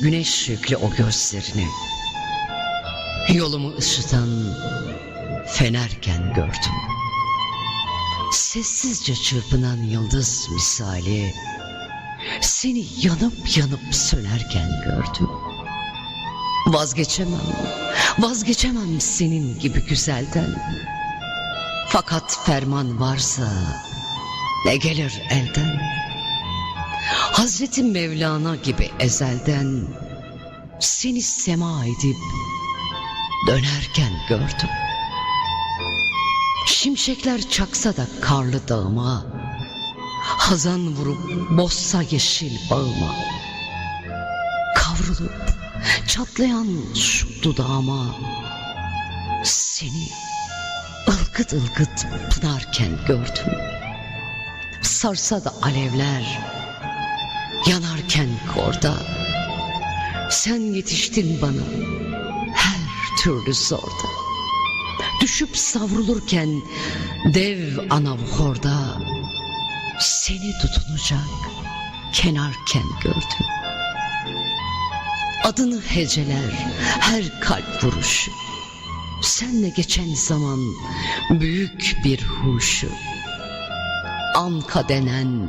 güneş yüklü o gözlerini Yolumu ışıtan fenerken gördüm. Sessizce çırpınan yıldız misali Seni yanıp yanıp sönerken gördüm. Vazgeçemem, vazgeçemem senin gibi güzelden. Fakat ferman varsa ne gelir elden Hazreti Mevlana gibi ezelden seni sema edip dönerken gördüm. Şimşekler çaksa da karlı dağıma, hazan vurup bozsa yeşil bağıma, kavrulup çatlayan şu dudağıma, seni ılgıt ılgıt pınarken gördüm. Sarsa da alevler, yanarken korda. Sen yetiştin bana. Her türlü zorda. Düşüp savrulurken dev anav horda. Seni tutunacak kenarken gördüm. Adını heceler her kalp vuruşu. Senle geçen zaman büyük bir huşu. Anka denen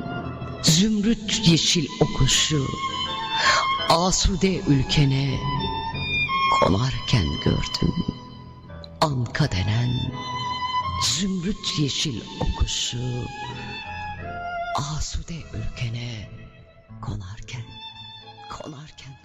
zümrüt yeşil okuşu Asude ülkene konarken gördüm. Anka denen zümrüt yeşil okuşu Asude ülkene konarken konarken